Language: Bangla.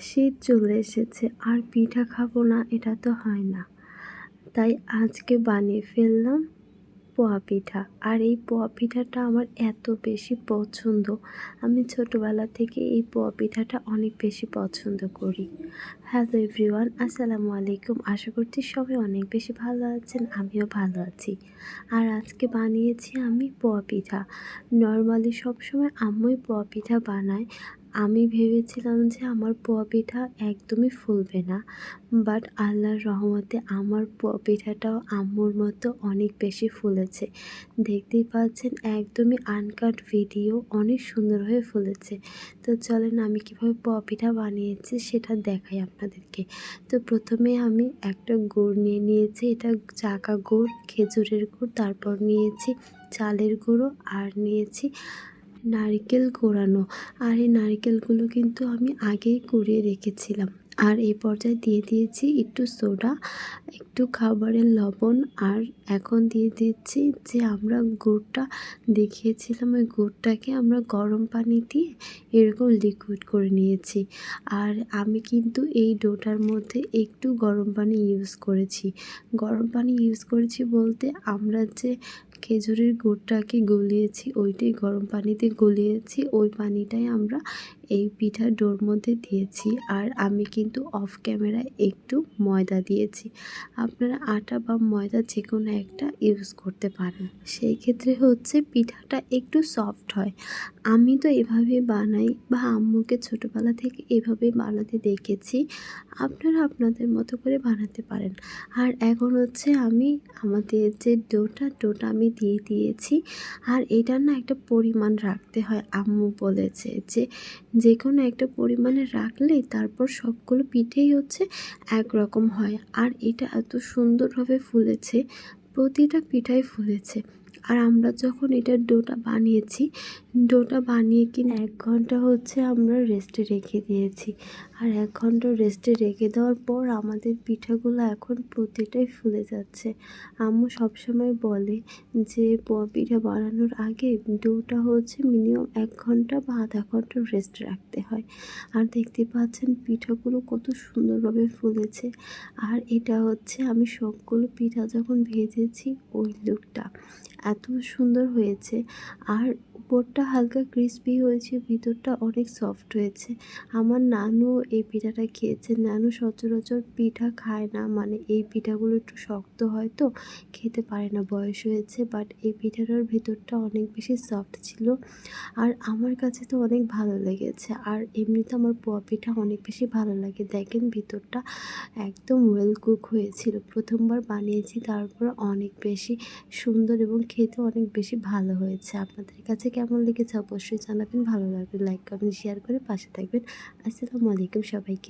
শীত চলে এসেছে, আর পিঠা খাব না, এটা তো হয় না। তাই আজকে বানিয়ে ফেললাম পোয়া পিঠা। আর এই পোয়া পিঠাটা আমার এত বেশি পছন্দ। আমি ছোটোবেলা থেকে এই পোয়া পিঠাটা অনেক বেশি পছন্দ করি। হ্যালো এভরিওয়ান আসসালামু আলাইকুম। আশা করছি সবাই অনেক বেশি ভালো আছেন, আমিও ভালো আছি। আর আজকে বানিয়েছি আমি পোয়া পিঠা। নর্মালি সবসময় আম্মুই পোয়া পিঠা বানায়। আমি ভেবেছিলাম যে আমার পোয়া পিঠা একদমই ফুলবে না বাট আল্লাহর রহমতে আমার পোয়া পিঠাটাও আম্মুর মতো অনেক বেশি ফুলেছে। দেখতেই পাচ্ছেন একদমই আনকাট ভিডিও অনেক সুন্দর হয়ে ফুলেছে। তো চলেন আমি কীভাবে পোয়া পিঠা বানিয়েছি সেটা দেখাই আপনাদেরকে। তো প্রথমে আমি একটা গুড় নিয়ে নিয়েছি, এটা চাকা গুড়, খেজুরের গুড়, তারপর নিয়েছি চালের গুঁড়ো, আর নিয়েছি নারকেল কোরানো। আর এই নারকেলগুলো কিন্তু আমি আগেই কুড়িয়ে রেখেছিলাম। আর এই পর্যায়ে দিয়ে দিয়েছি একটু সোডা, একটু খাবারের লবণ, আর এখন দিয়ে দিচ্ছি যে আমরা গুড়টা দেখিয়েছিলাম, ওই গুড়টাকে আমরা গরম পানি দিয়ে এরকম লিকুইড করে নিয়েছি। আর আমি কিন্তু এই ডোটার মধ্যে একটু গরম পানি ইউজ করেছি। গরম পানি ইউজ করেছি বলতে আমরা যে খেজুরের গুড়টাকে গলিয়েছি, ওইটাই গরম পানিতে গলিয়েছি, ওই পানিটাই আমরা এই পিঠার ডোর মধ্যে দিয়েছি। আর আমি কিন্তু অফ ক্যামেরায় একটু ময়দা দিয়েছি। আপনারা আটা বা ময়দা যে কোনো একটা ইউজ করতে পারেন। সেই ক্ষেত্রে হচ্ছে পিঠাটা একটু সফট হয়। আমি তো এভাবে বানাই বা আম্মুকে ছোটোবেলা থেকে এভাবে বানাতে দেখেছি, আপনারা আপনাদের মতো করে বানাতে পারেন। আর এখন হচ্ছে আমি আমাদের যে ডোটা ডোটা আমি দিয়ে দিয়েছি। আর এটার না একটা পরিমাণ রাখতে হয়, আম্মু বলেছে যে যে কোনো একটা পরিমাণে রাখলে তারপর সবগুলো পিঠেই হচ্ছে একরকম হয়। আর এটা এত সুন্দরভাবে ফুলেছে, প্রতিটা পিঠাই ফুলেছে। আর আমরা যখন এটার ডোটা বানিয়েছি, ডোটা বানিয়ে কিনে এক ঘণ্টা হচ্ছে আমরা রেস্টে রেখে দিয়েছি। আর এক ঘণ্টা রেস্টে রেখে দেওয়ার পর আমাদের পিঠাগুলো এখন প্রতিটাই ফুলে যাচ্ছে। আম্মু সবসময় বলে যে পিঠা বানানোর আগে ডোটা হচ্ছে মিনিমাম এক ঘণ্টা বা আধা ঘণ্টা রেস্ট রাখতে হয়। আর দেখতে পাচ্ছেন পিঠাগুলো কত সুন্দরভাবে ফুলেছে। আর এটা হচ্ছে আমি সবগুলো পিঠা যখন ভেজেছি, ওই লুকটা এত সুন্দর হয়েছে। আর উপরটা হালকা ক্রিস্পি হয়েছে, ভিতরটা অনেক সফট হয়েছে। আমার নানু এই পিঠাটা খেয়েছে। নানু সচরাচর পিঠা খায় না মানে এই পিঠাগুলো একটু শক্ত হয় তো, খেতে পারে না, বয়স হয়েছে বাট এই পিঠাটার ভিতরটা অনেক বেশি সফট ছিল। আর আমার কাছে তো অনেক ভালো লেগেছে। আর এমনিতে আমার পোয়া পিঠা অনেক বেশি ভালো লাগে। দেখেন ভিতরটা একদম ওয়েল কুক হয়েছিল। প্রথমবার বানিয়েছি, তারপর অনেক বেশি সুন্দর এবং খেতে অনেক বেশি ভালো হয়েছে। আপনাদের কাছে কেমন লেগেছে অবশ্যই জানাবেন। ভালো লাগবে লাইক কমেন্ট শেয়ার করে পাশে থাকবেন। আসসালামু আলাইকুম সবাইকে।